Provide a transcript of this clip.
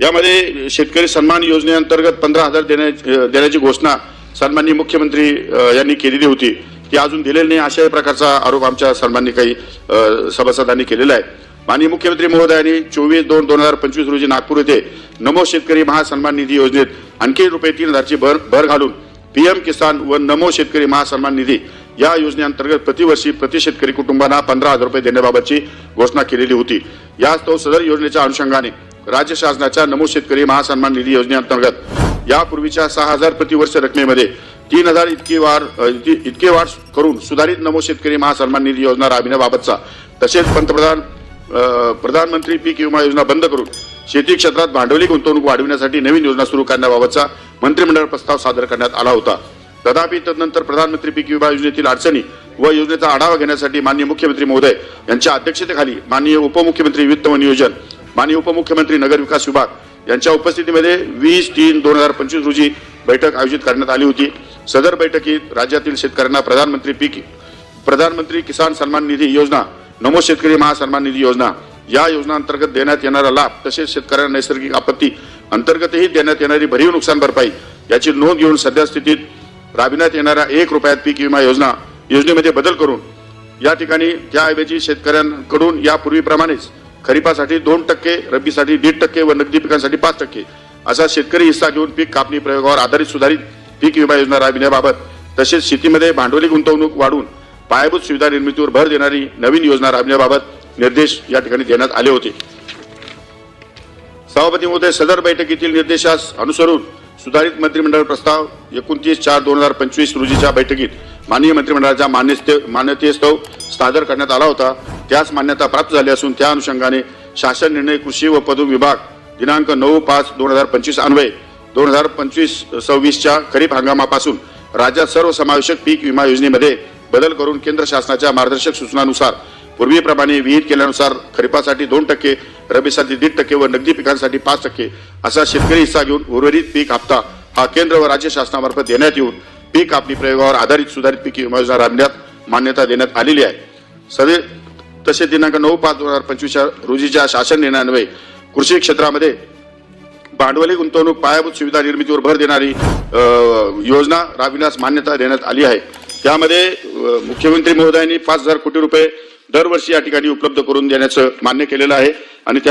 यामध्ये शेतकरी सन्मान योजनेअंतर्गत पंधरा हजार देण्या देण्याची घोषणा सन्माननीय मुख्यमंत्री यांनी केलेली होती. ती अजून दिलेली नाही अशा प्रकारचा आरोप आमच्या सन्माननीय काही सभासदांनी केलेला आहे. माननीय मुख्यमंत्री महोदयांनी चोवीस दोन दोन हजार पंचवीस रोजी नागपूर येथे नमो शेतकरी महासन्मान निधी योजनेत आणखी रुपये तीन हजारची भर भर घालून पीएम किसान व नमो शेतकरी महासन्मान निधी या योजनेअंतर्गत प्रतिवर्षी प्रति शेतकरी कुटुंबांना पंधरा हजार रुपये देण्याबाबतची घोषणा केलेली होती. यास्तव सदर योजनेच्या अनुषंगाने राज्य शासनाच्या नमो शेतकरी महासन्मान निधी योजनेअंतर्गत यापूर्वीच्या सहा हजार प्रतिवर्ष रकमेमध्ये तीन हजार इतकी वाढ इतकी वाढ करून सुधारित नमो शेतकरी महासन्मान निधी योजना राबविण्याबाबतचा तसेच पंतप्रधान प्रधानमंत्री पीक विमा योजना बंद करून शेती क्षेत्रात भांडवली गुंतवणूक वाढविण्यासाठी नवीन योजना सुरू करण्याबाबतचा मंत्रिमंडळ प्रस्ताव सादर करण्यात आला होता. तथापि तदनंतर प्रधानमंत्री पीक विमा योजनेतील अडचणी व योजनेचा आढावा घेण्यासाठी माननीय मुख्यमंत्री महोदय यांच्या अध्यक्षतेखाली माननीय उपमुख्यमंत्री वित्त व नियोजन माननीय उपमुख्यमंत्री नगर विकास विभाग यांच्या उपस्थितीमध्ये वीस तीन दोन हजार पंचवीस रोजी बैठक आयोजित करण्यात आली होती. सदर बैठकीत राज्यातील शेतकऱ्यांना प्रधानमंत्री पीक प्रधानमंत्री किसान सन्मान निधी योजना नमो शेतकरी महासन्मान निधी योजना या योजनांतर्गत देण्यात येणारा लाभ तसेच शेतकऱ्यांना नैसर्गिक आपत्ती अंतर्गतही देण्यात येणारी भरीव नुकसान भरपाई याची नोंद घेऊन सध्या स्थितीत राबविण्यात येणाऱ्या एक रुपयात पीक विमा योजना योजनेमध्ये बदल करून या ठिकाणी त्याऐवजी शेतकऱ्यांकडून यापूर्वीप्रमाणेच खरीपासाठी दोन टक्के रब्बीसाठी दीड टक्के व नगदी पिकांसाठी पाच टक्के. असा शेतकरी हिस्सा घेऊन पीक कापणी प्रयोगावर आधारित सुधारित पीक विमा योजना राबविण्याबाबत तसेच शेतीमध्ये भांडवली गुंतवणूक वाढून पायाभूत सुविधा निर्मितीवर भर देणारी नवीन योजना राबविण्याबाबत निर्देश या ठिकाणी देण्यात आले होते. सभापती महोदय सदर बैठकीतील निर्देशास अनुसरून सुधारित मंत्रिमंडळ प्रस्ताव एकोणतीस चार दोन हजार पंचवीस रोजीच्या बैठकीत माननीय मंत्रिमंडळाच्या मान्यते मान्यतेस्तव सादर करण्यात आला होता. त्यास मान्यता प्राप्त झाली असून त्या अनुषंगाने शासन निर्णय कृषी व पदू विभाग दिनांक नऊ पाच दोन हजार पंचवीस अन्वये दोन हजार पंचवीस सव्वीसच्या खरीप हंगामापासून राज्यात सर्वसमावेशक पीक विमा योजनेमध्ये बदल करून केंद्र शासनाच्या मार्गदर्शक सूचनानुसार पूर्वीप्रमाणे विहित केल्यानुसार खरीपासाठी दोन टक्के रबीसाठी दीड टक्के व नगदी पिकांसाठी पाच टक्के असा शेतकरी हिस्सा घेऊन उर्वरित पीक हप्ता हा केंद्र व राज्य शासनामार्फत देण्यात येऊन पीक कापणी प्रयोगावर आधारित सुधारित पीक विमा योजना राबण्यात मान्यता देण्यात आलेली आहे. सदे तसे दिनांक नऊ पाच दोन हजार पंचवीसच्या रोजीच्या शासन निर्णयान्वये कृषी क्षेत्रामध्ये भांडवली गुंतवणूक पायाभूत सुविधा निर्मितीवर भर देणारी योजना राबविण्यास मान्यता देण्यात आली आहे. त्यामध्ये मुख्यमंत्री महोदयांनी पाच हजार कोटी रुपये दरवर्षी या ठिकाणी उपलब्ध करून देण्याचं मान्य केलेलं आहे. आणि त्या